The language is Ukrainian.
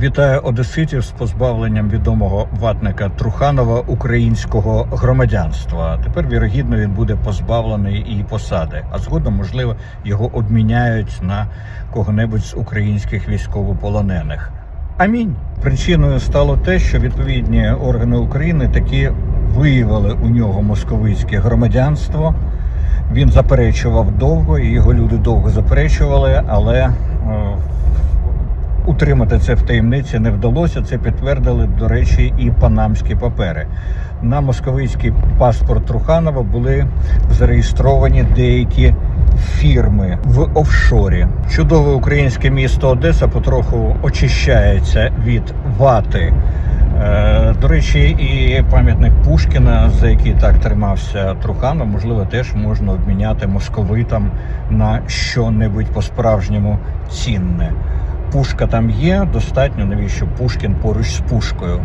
Вітаю одеситів з позбавленням відомого ватника Труханова українського громадянства. Тепер вірогідно він буде позбавлений і посади, а згодом, можливо, його обміняють на кого-небудь з українських військовополонених. Амінь. Причиною стало те, що відповідні органи України таки виявили у нього московицьке громадянство. Він заперечував довго, і його люди довго заперечували, але утримати це в таємниці не вдалося. Це підтвердили, до речі, і панамські папери. На московицький паспорт Труханова були зареєстровані деякі фірми в офшорі. Чудове українське місто Одеса потроху очищається від вати. Е, До речі, і пам'ятник Пушкіна, за який так тримався Труханов, можливо, теж можна обміняти московитам на що-небудь по-справжньому цінне. Пушка там є, достатньо, навіщо Пушкін поруч з пушкою.